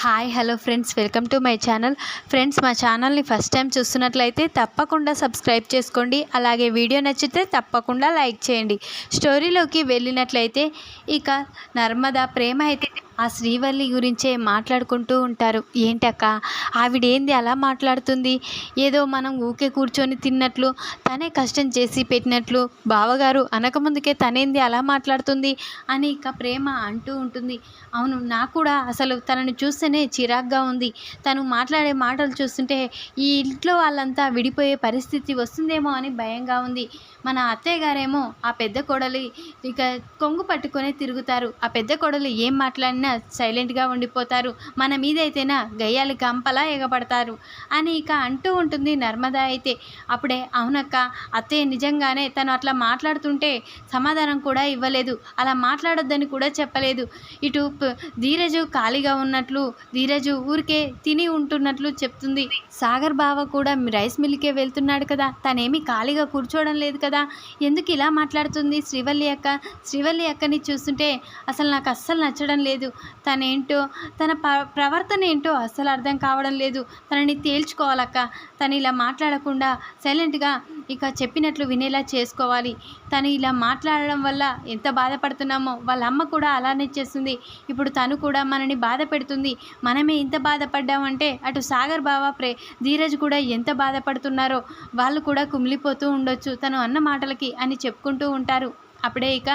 Hi hello friends welcome to my channel friends మా ఛానల్ని first time చూస్తున్నట్లయితే తప్పకుండా సబ్స్క్రైబ్ చేసుకోండి. అలాగే వీడియో నచ్చితే తప్పకుండా లైక్ చేయండి. స్టోరీలోకి వెళ్ళినట్లయితే ఇక నర్మదా ప్రేమ అయితే ఆ శ్రీవల్లి గురించే మాట్లాడుకుంటూ ఉంటారు. ఏంటక్క ఆవిడేంది అలా మాట్లాడుతుంది? ఏదో మనం ఊకే కూర్చొని తిన్నట్లు తనే కష్టం చేసి పెట్టినట్లు బావగారు అనకముందుకే తనేంది అలా మాట్లాడుతుంది? అని ఇక ప్రేమ అంటూ ఉంటుంది. అవును నాకు కూడా అసలు తనని చూస్తేనే చిరాగ్గా ఉంది. తను మాట్లాడే మాటలు చూస్తుంటే ఈ ఇంట్లో వాళ్ళంతా విడిపోయే పరిస్థితి వస్తుందేమో అని భయంగా ఉంది. మన అత్తయ్య గారేమో ఆ పెద్ద కోడలి ఇక కొంగు పట్టుకొని తిరుగుతారు. ఆ పెద్ద కోడలు ఏం మాట్లాడినా సైలెంట్గా ఉండిపోతారు. మన మీద గయ్యాలు గంపలా ఎగబడతారు. అని ఇక అంటూ ఉంటుంది నర్మదా అయితే. అప్పుడే అవునక్క అత్తయ్య నిజంగానే తను అట్లా మాట్లాడుతుంటే సమాధానం కూడా ఇవ్వలేదు. అలా మాట్లాడొద్దని కూడా చెప్పలేదు. ఇటు ధీరజు ఖాళీగా ఉన్నట్లు ధీరజు ఊరికే తిని ఉంటున్నట్లు చెప్తుంది. సాగర్ బావ కూడా రైస్ మిల్కే వెళ్తున్నాడు కదా. తనేమి ఖాళీగా కూర్చోవడం లేదు కదా. ఎందుకు ఇలా మాట్లాడుతుంది శ్రీవల్లి అక్క? శ్రీవల్లి అక్కని చూస్తుంటే అసలు నాకు అస్సలు నచ్చడం లేదు. తనేంటో తన ప ప్రవర్తన ఏంటో అస్సలు అర్థం కావడం లేదు. తనని తేల్చుకోవాలక్క. తను ఇలా మాట్లాడకుండా సైలెంట్గా ఇక చెప్పినట్లు వినేలా చేసుకోవాలి. తను ఇలా మాట్లాడడం వల్ల ఎంత బాధపడుతున్నామో వాళ్ళ అమ్మ కూడా అలానే చేస్తుంది. ఇప్పుడు తను కూడా మనని బాధ పెడుతుంది. మనమే ఇంత బాధపడ్డామంటే అటు సాగర్ బావ ప్రే ధీరజ్ కూడా ఎంత బాధపడుతున్నారో వాళ్ళు కూడా కుమిలిపోతూ ఉండొచ్చు. తను అన్న మాటలకి అని చెప్పుకుంటూ ఉంటారు. అప్పుడే ఇక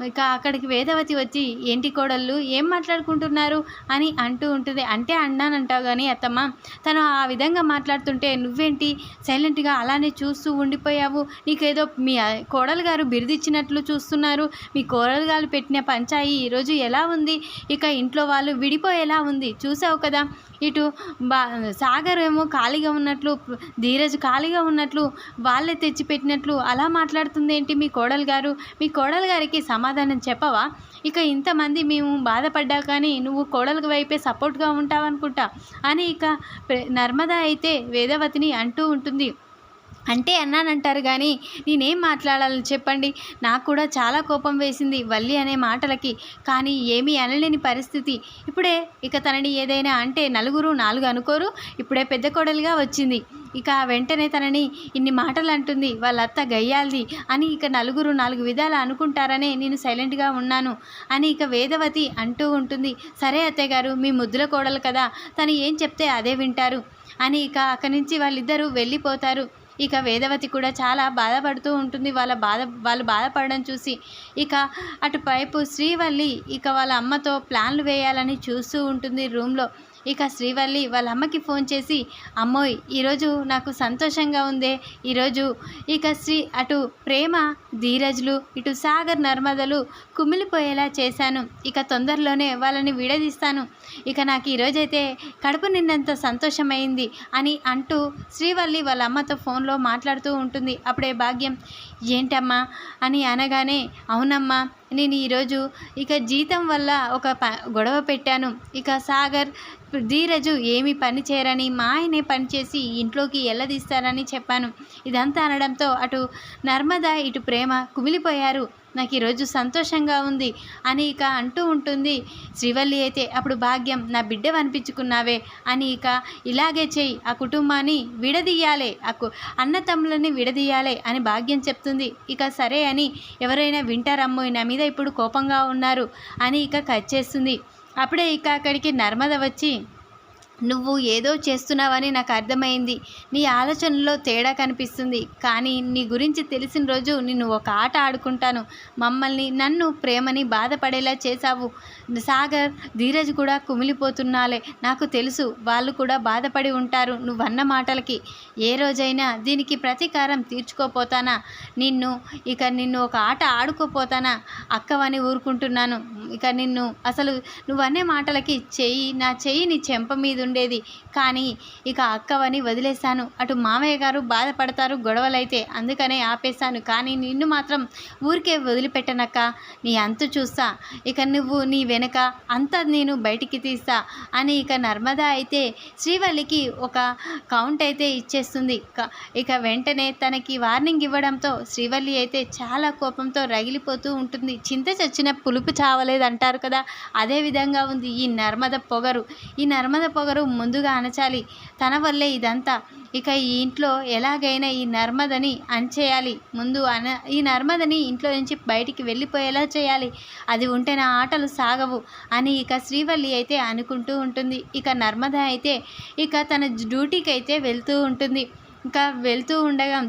ఇక అక్కడికి వేదవతి వచ్చి ఏంటి కోడళ్ళు ఏం మాట్లాడుకుంటున్నారు? అని అంటూ ఉంటుంది. అంటే అన్నానంటావు కానీ అత్తమ్మ తను ఆ విధంగా మాట్లాడుతుంటే నువ్వేంటి? సైలెంట్గా అలానే చూస్తూ ఉండిపోయావు. నీకేదో మీ కోడలు గారు బిరుదిచ్చినట్లు చూస్తున్నారు. మీ కోడలు గారు పెట్టిన పంచాయి ఈరోజు ఎలా ఉంది? ఇక ఇంట్లో వాళ్ళు విడిపోయేలా ఉంది. చూసావు కదా ఇటు బా సాగర్ ఏమో ఖాళీగా ఉన్నట్లు ధీరజ్ ఖాళీగా ఉన్నట్లు వాళ్ళే తెచ్చిపెట్టినట్లు అలా మాట్లాడుతుంది ఏంటి మీ కోడలు గారు? మీ కోడలు గారికి సమాధానం చెప్పవా? ఇక ఇంతమంది మేము బాధపడ్డా కానీ నువ్వు కోడలు వైపే సపోర్ట్గా ఉంటావనుకుంటా. అని ఇక నర్మదా అయితే వేదవతిని అంటూ ఉంటుంది. అంటే అన్నానంటారు కానీ నేనేం మాట్లాడాలి చెప్పండి. నాకు కూడా చాలా కోపం వేసింది వల్లి అనే మాటలకి. కానీ ఏమీ అనలేని పరిస్థితి. ఇప్పుడే ఇక తనని ఏదైనా అంటే నలుగురు నాలుగు అనుకోరు. ఇప్పుడే పెద్ద కోడలుగా వచ్చింది. ఇక వెంటనే తనని ఇన్ని మాటలు అంటుంది వాళ్ళ అత్త గయ్యాల్ది అని ఇక నలుగురు నాలుగు విధాలు అనుకుంటారనే నేను సైలెంట్గా ఉన్నాను అని ఇక వేదవతి అంటూ ఉంటుంది. సరే అత్తయ్య గారు మీ ముద్దుల కోడలు కదా తను ఏం చెప్తే అదే వింటారు అని ఇక అక్కడి నుంచి వాళ్ళిద్దరూ వెళ్ళిపోతారు. ఇక వేదవతి కూడా చాలా బాధపడుతూ ఉంటుంది. వాళ్ళ బాధ వాళ్ళు బాధపడడం చూసి ఇక అటువైపు శ్రీవల్లి ఇక వాళ్ళ అమ్మతో ప్లాన్లు వేయాలని చూస్తూ ఉంటుంది రూమ్లో. ఇక శ్రీవల్లి వాళ్ళ అమ్మకి ఫోన్ చేసి అమ్మోయ్ ఈరోజు నాకు సంతోషంగా ఉందే. ఈరోజు ఇక శ్రీ అటు ప్రేమ ధీరజ్లు ఇటు సాగర్ నర్మదలు కుమిలిపోయేలా చేశాను. ఇక తొందరలోనే వాళ్ళని విడదీస్తాను. ఇక నాకు ఈరోజైతే కడుపు నిన్నంత సంతోషమైంది అని అంటూ శ్రీవల్లి వాళ్ళ అమ్మతో ఫోన్లో మాట్లాడుతూ ఉంటుంది. అప్పుడే భాగ్యం ఏంటమ్మా? అని అనగానే అవునమ్మా నేను ఈరోజు ఇక జీతం వల్ల ఒక ప గొడవ పెట్టాను. ఇక సాగర్ ధీరజు ఏమి పని చేయరని మా ఆయనే పనిచేసి ఇంట్లోకి ఎల్లదీస్తారని చెప్పాను. ఇదంతా అనడంతో అటు నర్మద ఇటు ప్రేమ కుమిలిపోయారు. నాకు ఈరోజు సంతోషంగా ఉంది అని ఇక అంటూ ఉంటుంది. శ్రీవల్లి అయితే అప్పుడు భాగ్యం నా బిడ్డ అనిపించుకున్నావే అని ఇక ఇలాగే చేయి ఆ కుటుంబాన్ని విడదీయాలే ఆ కు అన్న తమ్ములని విడదీయాలే అని భాగ్యం చెప్తుంది. ఇక సరే అని ఎవరైనా వింటారమ్మో నా మీద ఇప్పుడు కోపంగా ఉన్నారు అని ఇక కట్ చేస్తుంది. అప్పుడే ఇక అక్కడికి నర్మద వచ్చి నువ్వు ఏదో చేస్తున్నావని నాకు అర్థమైంది. నీ ఆలోచనలో తేడా కనిపిస్తుంది. కానీ నీ గురించి తెలిసిన రోజు నిన్ను ఒక ఆట ఆడుకుంటాను. మమ్మల్ని నన్ను ప్రేమని బాధపడేలా చేశావు. సాగర్ ధీరజ్ కూడా కుమిలిపోతున్నాలే. నాకు తెలుసు వాళ్ళు కూడా బాధపడి ఉంటారు నువ్వన్న మాటలకి. ఏ రోజైనా దీనికి ప్రతీకారం తీర్చుకోపోతానా? నిన్ను ఇక నిన్ను ఒక ఆట ఆడుకోపోతానా? అక్కవని ఊరుకుంటున్నాను. ఇక నిన్ను అసలు నువ్వనే మాటలకి చెయ్యి నా చెయ్యి నీ చెంప మీద ఉండేది. కానీ ఇక అక్కవని వదిలేశాను. అటు మామయ్య గారు బాధపడతారు గొడవలైతే అందుకనే ఆపేశాను. కానీ నిన్ను మాత్రం ఊరికే వదిలిపెట్టనక్క. నీ అంతు చూస్తా. ఇక నువ్వు నీ వెనక అంతా నేను బయటికి తీస్తా అని ఇక నర్మదా అయితే శ్రీవల్లికి ఒక కౌంట్ అయితే ఇచ్చేస్తుంది. ఇక వెంటనే తనకి వార్నింగ్ ఇవ్వడంతో శ్రీవల్లి అయితే చాలా కోపంతో రగిలిపోతూ ఉంటుంది. చింత చచ్చిన పులుపు చావలేదు అంటారు కదా? అదే విధంగా ఉంది ఈ నర్మద పొగరు. ఈ నర్మద పొగరు ముందుగా అణచాలి? తన వల్లే ఇదంతా. ఇక ఈ ఇంట్లో ఎలాగైనా ఈ నర్మదని అంచేయాలి ముందు అన ఈ నర్మదని ఇంట్లో నుంచి బయటికి వెళ్ళిపోయేలా చేయాలి. అది ఉంటే నా ఆటలు సాగవు అని ఇక శ్రీవల్లి అయితే అనుకుంటూ ఉంటుంది. ఇక నర్మద అయితే ఇక తన డ్యూటీకి అయితే వెళ్తూ ఉంటుంది. ఇంకా వెళ్తూ ఉండగా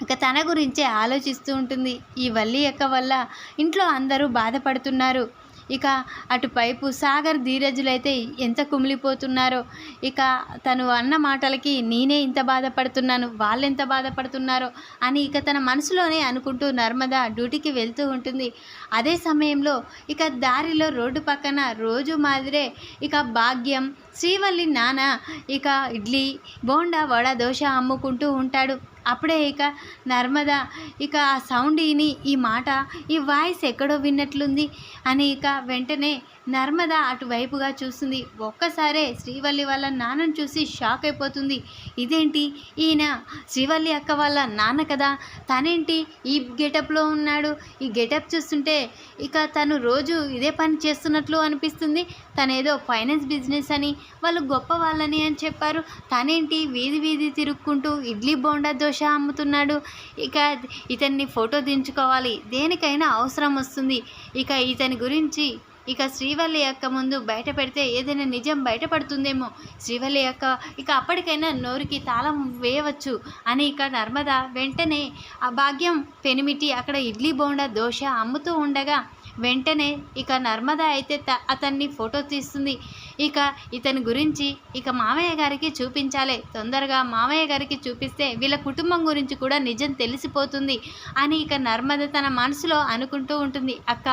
ఇక తన గురించే ఆలోచిస్తూ ఉంటుంది. ఈ వల్లి యొక్క వల్ల ఇంట్లో అందరూ బాధపడుతున్నారు. ఇక అటుపైపు సాగర్ ధీరజులైతే ఎంత కుమిలిపోతున్నారో. ఇక తను అన్న మాటలకి నేనే ఇంత బాధపడుతున్నాను వాళ్ళు ఎంత బాధపడుతున్నారో అని ఇక తన మనసులోనే అనుకుంటూ నర్మద డ్యూటీకి వెళ్తూ ఉంటుంది. అదే సమయంలో ఇక దారిలో రోడ్డు పక్కన రోజు మాదిరే ఇక భాగ్యం శ్రీవల్లి నాన్న ఇక ఇడ్లీ బోండా వడ దోశ అమ్ముకుంటూ ఉంటాడు. అప్పుడే ఇక నర్మద ఇక ఆ సౌండ్ విని ఈ మాట ఈ వాయిస్ ఎక్కడో విన్నట్లుంది అని ఇక వెంటనే నర్మద అటువైపుగా చూస్తుంది. ఒక్కసారే శ్రీవల్లి వాళ్ళ నాన్నను చూసి షాక్ అయిపోతుంది. ఇదేంటి? ఈయన శ్రీవల్లి అక్క వాళ్ళ నాన్న కదా? తనేంటి ఈ గెటప్లో ఉన్నాడు? ఈ గెటప్ చూస్తుంటే ఇక తను రోజు ఇదే పని చేస్తున్నట్లు అనిపిస్తుంది. తనేదో ఫైనాన్స్ బిజినెస్ అని వాళ్ళు గొప్ప వాళ్ళని అని చెప్పారు. తనేంటి వీధి వీధి తిరుక్కుంటూ ఇడ్లీ బోండా దోశ అమ్ముతున్నాడు. ఇక ఇతన్ని ఫోటో దించుకోవాలి. దేనికైనా అవసరం వస్తుంది. ఇక ఇతని గురించి ఇక శ్రీవల్లి అక్క ముందు బయట పెడితే ఏదైనా నిజం బయటపడుతుందేమో. శ్రీవల్లి అక్క ఇక అప్పటికైనా నోరుకి తాళం వేయవచ్చు అని ఇక నర్మద వెంటనే ఆ భాగ్యం పెనిమిటి అక్కడ ఇడ్లీ బోండా దోశ అమ్ముతూ ఉండగా వెంటనే ఇక నర్మద అయితే త అతన్ని ఫోటో తీస్తుంది. ఇక ఇతని గురించి ఇక మామయ్య గారికి చూపించాలి. తొందరగా మామయ్య గారికి చూపిస్తే వీళ్ళ కుటుంబం గురించి కూడా నిజం తెలిసిపోతుంది అని ఇక నర్మద తన మనసులో అనుకుంటూ ఉంటుంది. అక్క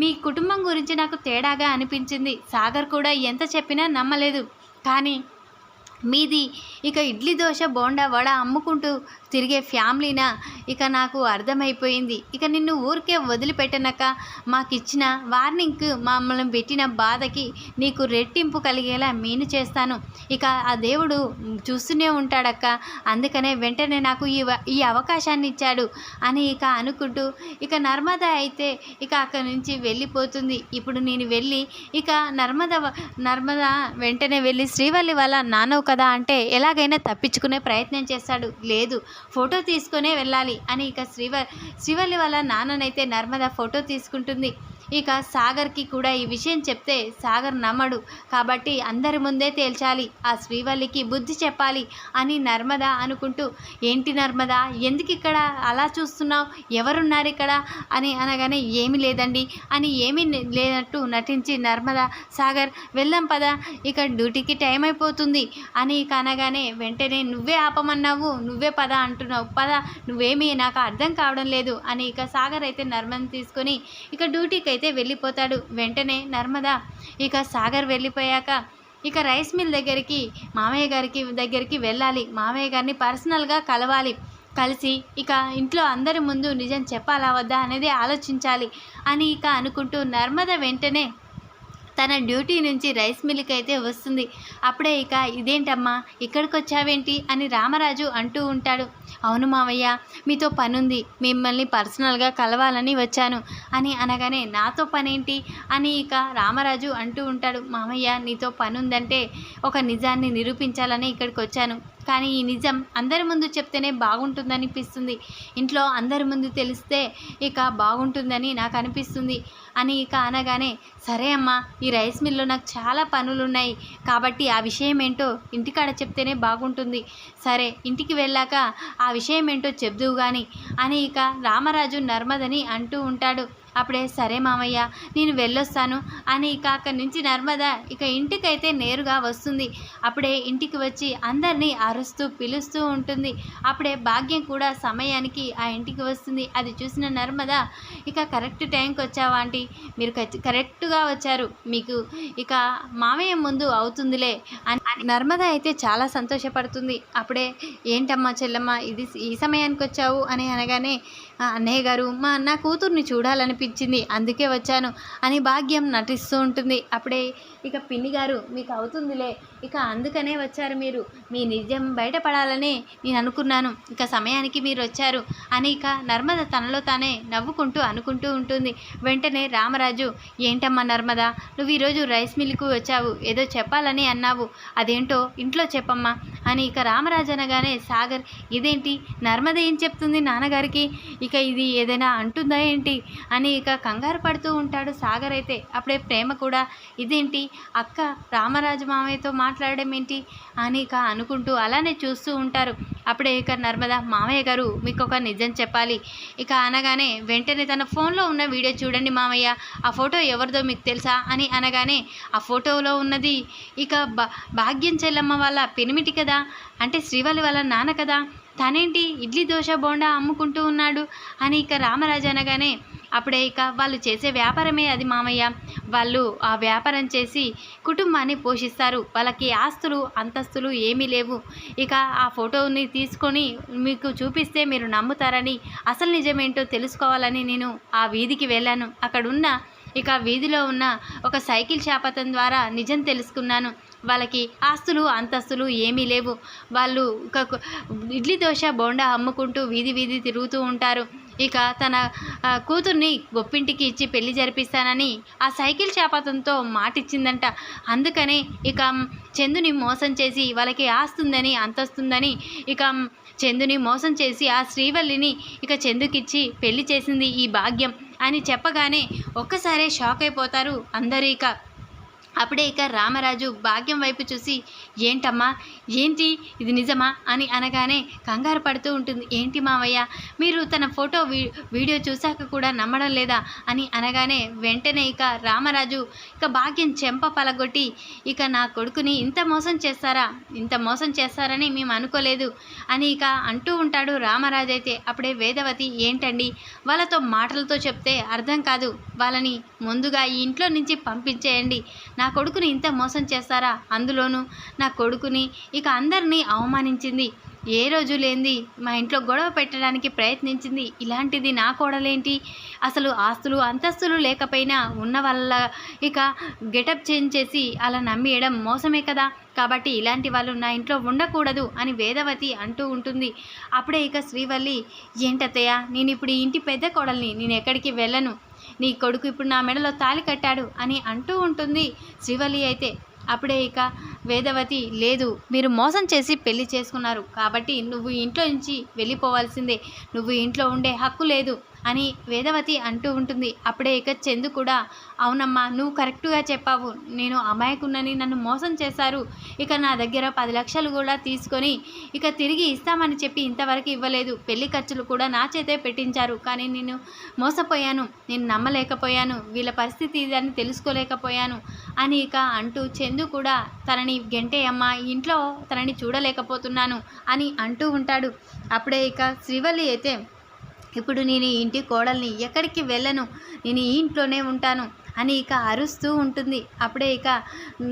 మీ కుటుంబం గురించి నాకు తేడాగా అనిపించింది. సాగర్ కూడా ఎంత చెప్పినా నమ్మలేదు. కానీ మీది. ఇక ఇడ్లీ దోశ బోండా వడ అమ్ముకుంటూ తిరిగే ఫ్యామిలీనా? ఇక నాకు అర్థమైపోయింది. ఇక నిన్ను ఊరికే వదిలిపెట్టనక మాకు ఇచ్చిన మమ్మల్ని పెట్టిన బాధకి నీకు రెట్టింపు కలిగేలా మీను చేస్తాను. ఇక ఆ దేవుడు చూస్తూనే ఉంటాడక్క. అందుకనే వెంటనే నాకు ఈ ఈ అవకాశాన్ని ఇచ్చాడు అని ఇక అనుకుంటూ ఇక నర్మద అయితే ఇక అక్కడి నుంచి వెళ్ళిపోతుంది. ఇప్పుడు నేను వెళ్ళి ఇక నర్మద నర్మద వెంటనే వెళ్ళి శ్రీవల్లి వాళ్ళ నానొక కదా అంటే ఎలాగైనా తప్పించుకునే ప్రయత్నం చేస్తాడు. లేదు ఫోటో తీసుకునే వెళ్ళాలి అని ఇక శ్రీవ శ్రీవల్లి వాళ్ళ నాన్ననైతే నర్మద ఫోటో తీసుకుంటుంది. ఇక సాగర్కి కూడా ఈ విషయం చెప్తే సాగర్ నమ్మడు. కాబట్టి అందరి ముందే తేల్చాలి. ఆ శ్రీవల్లికి బుద్ధి చెప్పాలి అని నర్మద అనుకుంటూ ఏంటి నర్మద? ఎందుకు ఇక్కడ అలా చూస్తున్నావు? ఎవరున్నారు ఇక్కడ? అని అనగానే ఏమి లేదండి అని ఏమీ లేనట్టు నటించి నర్మద సాగర్ వెళ్దాం పద. ఇక డ్యూటీకి టైం అయిపోతుంది అని ఇక అనగానే వెంటనే నువ్వే ఆపమన్నావు. నువ్వే పద అంటున్నావు. పద. నువ్వేమీ నాకు అర్థం కావడం లేదు అని ఇక సాగర్ అయితే నర్మదని తీసుకొని ఇక డ్యూటీకి అయితే అయితే వెళ్ళిపోతాడు. వెంటనే నర్మద ఇక సాగర్ వెళ్ళిపోయాక ఇక రైస్ మిల్ దగ్గరికి మామయ్య గారికి దగ్గరికి వెళ్ళాలి. మామయ్య గారిని పర్సనల్గా కలవాలి. కలిసి ఇక ఇంట్లో అందరి ముందు నిజం చెప్పాలా వద్దా అనేది ఆలోచించాలి అని ఇక అనుకుంటూ నర్మద వెంటనే తన డ్యూటీ నుంచి రైస్ మిల్కి అయితే వస్తుంది. అప్పుడే ఇక ఇదేంటమ్మా? ఇక్కడికి వచ్చావేంటి అని రామరాజు అంటూ ఉంటాడు. అవును మావయ్య మీతో పనుంది. మిమ్మల్ని పర్సనల్గా కలవాలని వచ్చాను. అని అనగానే నాతో పనేంటి? అని ఇక రామరాజు అంటూ ఉంటాడు. మామయ్య నీతో పనుందంటే ఒక నిజాన్ని నిరూపించాలని ఇక్కడికి వచ్చాను కానీ ఈ నిజం అందరి ముందు చెప్తేనే బాగుంటుందనిపిస్తుంది. ఇంట్లో అందరి ముందు తెలిస్తే ఇక బాగుంటుందని నాకు అనిపిస్తుంది అని ఇక అనగానే సరే అమ్మా ఈ రైస్ మిల్లో నాకు చాలా పనులు ఉన్నాయి కాబట్టి ఆ విషయం ఏంటో ఇంటికాడ చెప్తేనే బాగుంటుంది. సరే ఇంటికి వెళ్ళాక ఆ విషయం ఏంటో చెప్దువు కానీ అని ఇక రామరాజు నర్మదని అంటూ ఉంటాడు. అప్పుడే సరే మామయ్య నేను వెళ్ళొస్తాను అని ఇక అక్కడి నుంచి నర్మద ఇక ఇంటికైతే నేరుగా వస్తుంది. అప్పుడే ఇంటికి వచ్చి అందరినీ అరుస్తూ పిలుస్తూ ఉంటుంది. అప్పుడే భాగ్యం కూడా సమయానికి ఆ ఇంటికి వస్తుంది. అది చూసిన నర్మద ఇక కరెక్ట్ టైంకి వచ్చావా ఆంటీ? మీరు కరెక్ట్గా వచ్చారు. మీకు ఇక మామయ్య ముందు అవుతుందిలే అని నర్మద అయితే చాలా సంతోషపడుతుంది. అప్పుడే ఏంటమ్మా చెల్లమ్మ ఇది ఈ సమయానికి వచ్చావు అని అనగానే అన్నయ్య గారు మా నా కూతుర్ని అనిపించింది అందుకే వచ్చాను అని భాగ్యం నటిస్తూ ఉంటుంది. అప్పుడే ఇక పిన్ని గారు మీకు అవుతుందిలే. ఇక అందుకనే వచ్చారు మీరు. మీ నిజం బయటపడాలని నేను అనుకున్నాను. ఇక సమయానికి మీరు వచ్చారు అని ఇక నర్మద తనలో తానే నవ్వుకుంటూ అనుకుంటూ ఉంటుంది. వెంటనే రామరాజు ఏంటమ్మా నర్మద నువ్వు ఈరోజు రైస్ మిల్కు వచ్చావు. ఏదో చెప్పాలని అన్నావు. అదేంటో ఇంట్లో చెప్పమ్మా అని ఇక రామరాజు అనగానే సాగర్ ఇదేంటి? నర్మద ఏం చెప్తుంది నాన్నగారికి? ఇక ఇది ఏదైనా అంటుందా ఏంటి? అని ఇక కంగారు పడుతూ ఉంటాడు సాగర్ అయితే. అప్పుడే ప్రేమ కూడా ఇదేంటి? అక్క రామరాజు మామయ్యతో మాట్లాడడం ఏంటి? అని ఇక అనుకుంటూ అలానే చూస్తూ ఉంటారు. అప్పుడే ఇక నర్మద మామయ్య గారు మీకు ఒక నిజం చెప్పాలి. ఇక అనగానే వెంటనే తన ఫోన్లో ఉన్న వీడియో చూడండి మామయ్య. ఆ ఫోటో ఎవరిదో మీకు తెలుసా? అని అనగానే ఆ ఫోటోలో ఉన్నది ఇక భాగ్యం చెల్లమ్మ వాళ్ళ పెనిమిటి కదా? అంటే శ్రీవల్లి వాళ్ళ నాన్న కదా? తనేంటి? ఇడ్లీ దోశ బోండా అమ్ముకుంటూ ఉన్నాడు. అని ఇక రామరాజు అనగానే అప్పుడే ఇక వాళ్ళు చేసే వ్యాపారమే అది మామయ్య. వాళ్ళు ఆ వ్యాపారం చేసి కుటుంబాన్ని పోషిస్తారు. వాళ్ళకి ఆస్తులు అంతస్తులు ఏమీ లేవు. ఇక ఆ ఫోటోని తీసుకొని మీకు చూపిస్తే మీరు నమ్ముతారని అసలు నిజమేంటో తెలుసుకోవాలని నేను ఆ వీధికి వెళ్ళాను. అక్కడున్న ఇక వీధిలో ఉన్న ఒక సైకిల్ షాపతం ద్వారా నిజం తెలుసుకున్నాను. వాళ్ళకి ఆస్తులు అంతస్తులు ఏమీ లేవు. వాళ్ళు ఒక ఇడ్లీ దోశ బోండా అమ్ముకుంటూ వీధి వీధి తిరుగుతూ ఉంటారు. ఇక తన కూతుర్ని గొప్పింటికి ఇచ్చి పెళ్ళి జరిపిస్తానని ఆ సైకిల్ షాప్ మాటిచ్చిందంట. అందుకనే ఇక చందుని మోసం చేసి వాళ్ళకి ఆస్తుందని అంతస్తుందని ఇక చందుని మోసం చేసి ఆ శ్రీవల్లిని ఇక చందుకిచ్చి పెళ్ళి చేసింది ఈ భాగ్యం అని చెప్పగానే ఒక్కసారే షాక్ అయిపోతారు అందరూ ఇక. అప్పుడే ఇక రామరాజు భాగ్యం వైపు చూసి ఏంటమ్మా? ఏంటి? ఇది నిజమా? అని అనగానే కంగారు పడుతూ ఉంటుంది. ఏంటి మావయ్య? మీరు తన ఫోటో వీ వీడియో చూశాక కూడా నమ్మడం లేదా? అని అనగానే వెంటనే ఇక రామరాజు ఇక భాగ్యం చెంప పలగొట్టి ఇక నా కొడుకుని ఇంత మోసం చేస్తారా? ఇంత మోసం చేస్తారని మేము అనుకోలేదు అని ఇక అంటూ ఉంటాడు రామరాజు అయితే. అప్పుడే వేదవతి ఏంటండి? వాళ్ళతో మాటలతో చెప్తే అర్థం కాదు. వాళ్ళని ముందుగా ఈ ఇంట్లో నుంచి పంపించేయండి. నా కొడుకుని ఇంత మోసం చేస్తారా? అందులోనూ నా కొడుకుని ఇక అందరినీ అవమానించింది. ఏ రోజు లేనిది మా ఇంట్లో గొడవ పెట్టడానికి ప్రయత్నించింది. ఇలాంటిది నా కోడలేంటి? అసలు ఆస్తులు అంతస్తులు లేకపోయినా ఉన్న వాళ్ళ ఇక గెటప్ చేంజ్ చేసి అలా నమ్మేయడం మోసమే కదా? కాబట్టి ఇలాంటి వాళ్ళు నా ఇంట్లో ఉండకూడదు అని వేదవతి అంటూ ఉంటుంది. అప్పుడే ఇక శ్రీవల్లి ఏంటత్తయ్య? నేను ఇప్పుడు ఈ ఇంటి పెద్ద కోడల్ని నేను ఎక్కడికి వెళ్ళను? నీ కొడుకు ఇప్పుడు నా మెడలో తాళి కట్టాడు అని అంటూ ఉంటుంది శ్రీవల్లి అయితే. అప్పుడే ఇక వేదవతి లేదు మీరు మోసం చేసి పెళ్ళి చేసుకున్నారు. కాబట్టి నువ్వు ఇంట్లో నుంచి వెళ్ళిపోవాల్సిందే. నువ్వు ఇంట్లో ఉండే హక్కు లేదు. అని వేదవతి అంటూ ఉంటుంది. అప్పుడే ఇక చందు కూడా అవునమ్మా నువ్వు కరెక్ట్గా చెప్పావు. నేను అమాయకున్నని నన్ను మోసం చేశారు. ఇక నా దగ్గర పది లక్షలు కూడా తీసుకొని ఇక తిరిగి ఇస్తామని చెప్పి ఇంతవరకు ఇవ్వలేదు. పెళ్ళి ఖర్చులు కూడా నా చేతే పెట్టించారు. కానీ నేను మోసపోయాను. నేను నమ్మలేకపోయాను. వీళ్ళ పరిస్థితి ఇదని తెలుసుకోలేకపోయాను అని ఇక అంటూ చందు కూడా తనని గెంటేయమ్మ ఇంట్లో తనని చూడలేకపోతున్నాను అని అంటూ ఉంటాడు. అప్పుడే ఇక శ్రీవల్లి అయితే ఇప్పుడు నేను ఇంటి కోడల్ని ఎక్కడికి వెళ్ళను? నేను ఈ ఇంట్లోనే ఉంటాను. అని ఇక అరుస్తూ ఉంటుంది. అప్పుడే ఇక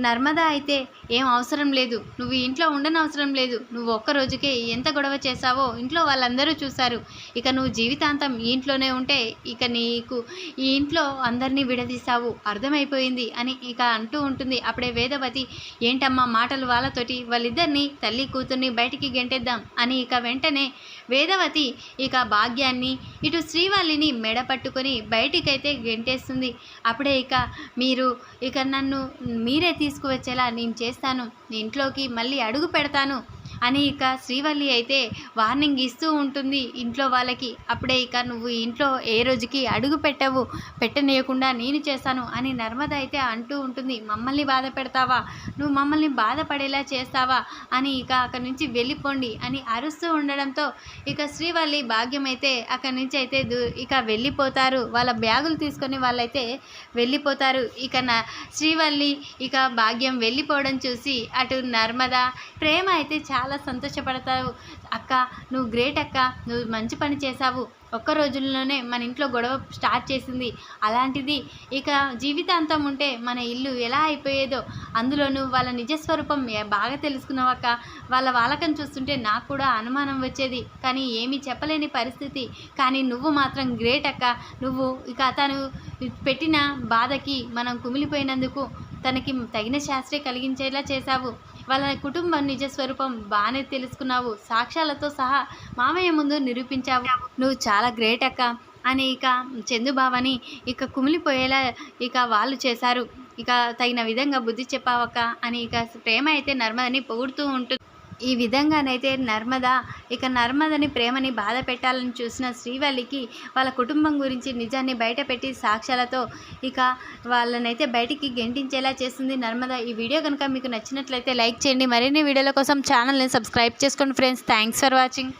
నర్మదా అయితే ఏం అవసరం లేదు. నువ్వు ఇంట్లో ఉండనవసరం లేదు. నువ్వు ఒక్క రోజుకే ఎంత గొడవ చేశావో ఇంట్లో వాళ్ళందరూ చూశారు. ఇక నువ్వు జీవితాంతం ఈ ఇంట్లోనే ఉంటే ఇక నీకు ఈ ఇంట్లో అందరినీ విడదీశావు. అర్థమైపోయింది అని ఇక అంటూ ఉంటుంది. అప్పుడే వేదవతి ఏంటమ్మా మాటలు వాళ్ళతోటి? వాళ్ళిద్దరిని తల్లి కూతుర్ని బయటికి గెంటేద్దాం అని ఇక వెంటనే వేదవతి ఇక భాగ్యాన్ని ఇటు శ్రీవల్లిని మెడ పట్టుకొని బయటికైతే గెంటేస్తుంది. అప్పుడే ఇక మీరు ఇక నన్ను మీరే తీసుకువచ్చేలా నేను చేస్తాను. ఇంట్లోకి మళ్ళీ అడుగు పెడతాను. అని ఇక శ్రీవల్లి అయితే వార్నింగ్ ఇస్తూ ఉంటుంది ఇంట్లో వాళ్ళకి. అప్పుడే ఇక నువ్వు ఇంట్లో ఏ రోజుకి అడుగు పెట్టవు పెట్టనీయకుండా నేను చేస్తాను అని నర్మద అయితే అంటూ ఉంటుంది. మమ్మల్ని బాధ పెడతావా? నువ్వు మమ్మల్ని బాధపడేలా చేస్తావా? అని ఇక అక్కడి నుంచి వెళ్ళిపోండి అని అరుస్తూ ఉండడంతో ఇక శ్రీవల్లి భాగ్యం అయితే అక్కడి నుంచి అయితే దూ- ఇక వెళ్ళిపోతారు. వాళ్ళ బ్యాగులు తీసుకొని వాళ్ళైతే వెళ్ళిపోతారు. ఇక నా శ్రీవల్లి ఇక భాగ్యం వెళ్ళిపోవడం చూసి అటు నర్మద ప్రేమ అయితే చాలా చాలా సంతోషపడతావు. అక్క నువ్వు గ్రేట్ అక్క. నువ్వు మంచి పని చేశావు. ఒక్క రోజుల్లోనే మన ఇంట్లో గొడవ స్టార్ట్ చేసింది. అలాంటిది ఇక జీవితాంతం ఉంటే మన ఇల్లు ఎలా అయిపోయేదో అందులోనూ వాళ్ళ నిజస్వరూపం బాగా తెలుసుకున్నావక్క వాళ్ళ వాలకం చూస్తుంటే నాకు కూడా అనుమానం వచ్చేది. కానీ ఏమీ చెప్పలేని పరిస్థితి. కానీ నువ్వు మాత్రం గ్రేట్ అక్క. నువ్వు ఇక తను పెట్టిన బాధకి మనం కుమిలిపోయినందుకు తనకి తగిన శాస్త్రే కలిగించేలా చేశావు. వాళ్ళ కుటుంబం నిజస్వరూపం బాగానే తెలుసుకున్నావు. సాక్ష్యాలతో సహా మామయ్య ముందు నిరూపించావు. నువ్వు చాలా గ్రేట్ అక్క. అని ఇక చందుబావని ఇక కుమిలిపోయేలా ఇక వాళ్ళు చేశారు. ఇక తగిన విధంగా బుద్ధి చెప్పావక్క. అని ఇక ప్రేమ అయితే నర్మదని పొగుడుతూ ఉంటుంది. ఈ విధంగానైతే నర్మద ఇక నర్మదని ప్రేమని బాధ పెట్టాలని చూసిన శ్రీవల్లికి వాళ్ళ కుటుంబం గురించి నిజాన్ని బయటపెట్టి సాక్ష్యాలతో ఇక వాళ్ళనైతే బయటికి గెంటించేలా చేస్తుంది నర్మద. ఈ వీడియో కనుక మీకు నచ్చినట్లయితే లైక్ చేయండి. మరిన్ని వీడియోల కోసం ఛానల్ని సబ్స్క్రైబ్ చేసుకోండి ఫ్రెండ్స్. Thanks for watching.